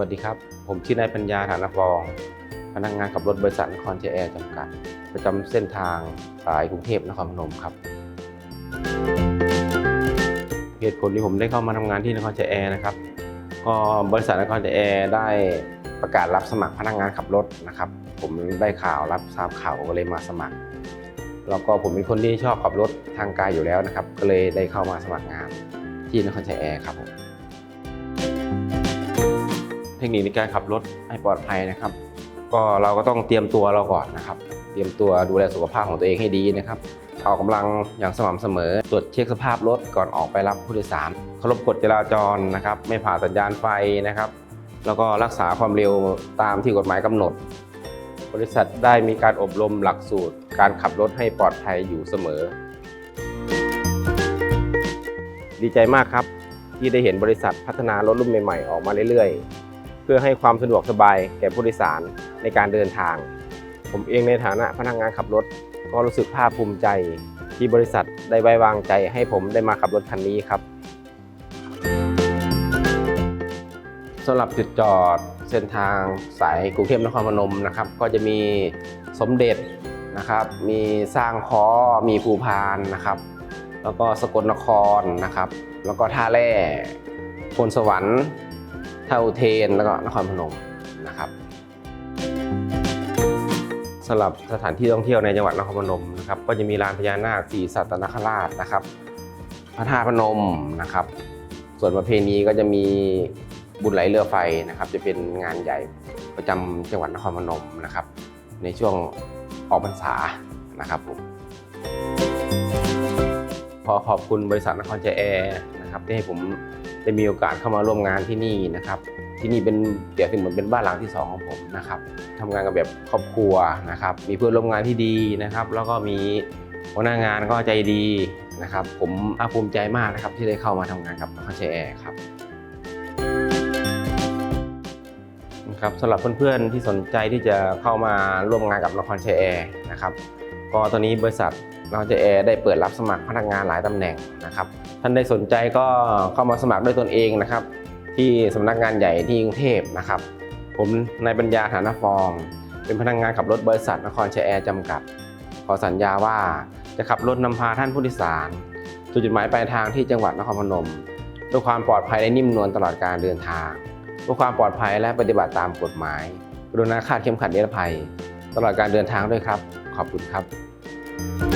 วัสดีครับ ผมชื่อนายปัญญาฐานฟอง พนักงานขับรถบริษัทนครเจแอร์จำกัด ประจำเส้นทางสายกรุงเทพนครพนมครับ เหตุผลที่ผมได้เข้ามาทำงานที่นครเจแอร์นะครับ ก็บริษัทนครเจแอร์ได้ประกาศรับสมัครพนักงานขับรถนะครับ ผมได้ข่าวรับทราบข่าวก็เลยมาสมัคร แล้วก็ผมเป็นคนที่ชอบขับรถทางไกลอยู่แล้วนะครับ ก็เลยได้เข้ามาสมัครงานที่นครชัยแอร์ครับผม คนิคในการขับรถให้ปลอดภัยนะครับ ก็เราก็ต้องเตรียมตัวเราก่อนนะครับ เตรียมตัวดูแลสุขภาพของตัวเองให้ดีนะครับออกกำลังอย่างสม่ำเสมอ ตรวจเช็คสภาพรถก่อนออกไปรับผู้โดยสารเคารพกฎจราจรนะครับ ไม่ผ่าสัญญาณไฟนะครับ แล้วก็รักษาความเร็วตามที่กฎหมายกำหนด บริษัทได้มีการอบรมหลักสูตร การขับรถให้ปลอดภัยอยู่เสมอ ดีใจมากครับที่ได้เห็นบริษัทพัฒนารถรุ่นใหม่ๆออกมาเรื่อยๆ เพื่อให้ความสะดวกสบายแก่ผู้โดยสารในการเดินทาง ผมเองในฐานะพนักงานขับรถ ก็รู้สึกภาคภูมิใจ ที่บริษัทได้ไว้วางใจให้ผมได้มาขับรถคันนี้ครับสำหรับจุดจอดเส้นทางสายกรุงเทพนครพนมนะครับ ก็จะมีสมเด็จนะครับ มีสร้างคอมีภูพานนะครับ แล้วก็สกลนครนะครับ แล้วก็ท่าแร่พลสวรรค์ ท่าอุเทนแล้วก็นครพนมนะครับสำหรับสถานที่ท่องเที่ยวในจังหวัดนครพนมนะครับก็จะมีลานพญานาคสีสัตนคราชนะครับ พระธาตุพนมนะครับ ส่วนประเพณีก็จะมีบุญไหลเรือไฟนะครับ จะเป็นงานใหญ่ประจำจังหวัดนครพนมนะครับ ในช่วงออกพรรษานะครับผมขอขอบคุณบริษัทนครใจแอร์ นะครับที่ให้ผมได้มีโอกาสเข้ามาร่วมงานที่นี่นะครับ ที่นี่เป็นเปรียบเสมือนเป็นบ้านหลังที่สองของผมนะครับทำงานกับแบบครอบครัวนะครับ มีเพื่อนร่วมงานที่ดีนะครับ แล้วก็มีหัวหน้างานก็ใจดีนะครับ ผมภาคภูมิใจมากนะครับ ที่ได้เข้ามาทำงานกับนครชัยแอร์ครับนะครับสำหรับเพื่อนๆที่สนใจที่จะเข้ามาร่วมงานกับนครเชแอร์นะครับ ก็ตอนนี้บริษัท นครชัยแอร์ได้เปิดรับสมัครพนักงานหลายตำแหน่งนะครับ ท่านใดสนใจก็เข้ามาสมัครด้วยตนเองนะครับ ที่สำนักงานใหญ่ที่กรุงเทพนะครับ ผมนายปัญญาฐานฟอง เป็นพนักงานขับรถบริษัทนครชัยแอร์จำกัด ขอสัญญาว่าจะขับรถนำพาท่านผู้โดยสารสู่จุดหมายปลายทางที่จังหวัดนครพนมด้วยความปลอดภัยและนิ่มนวลตลอดการเดินทางด้วยความปลอดภัยและปฏิบัติตามกฎหมายกรุณาคาดเข็มขัดนิรภัย ตลอดการเดินทางด้วยครับ ขอบคุณครับ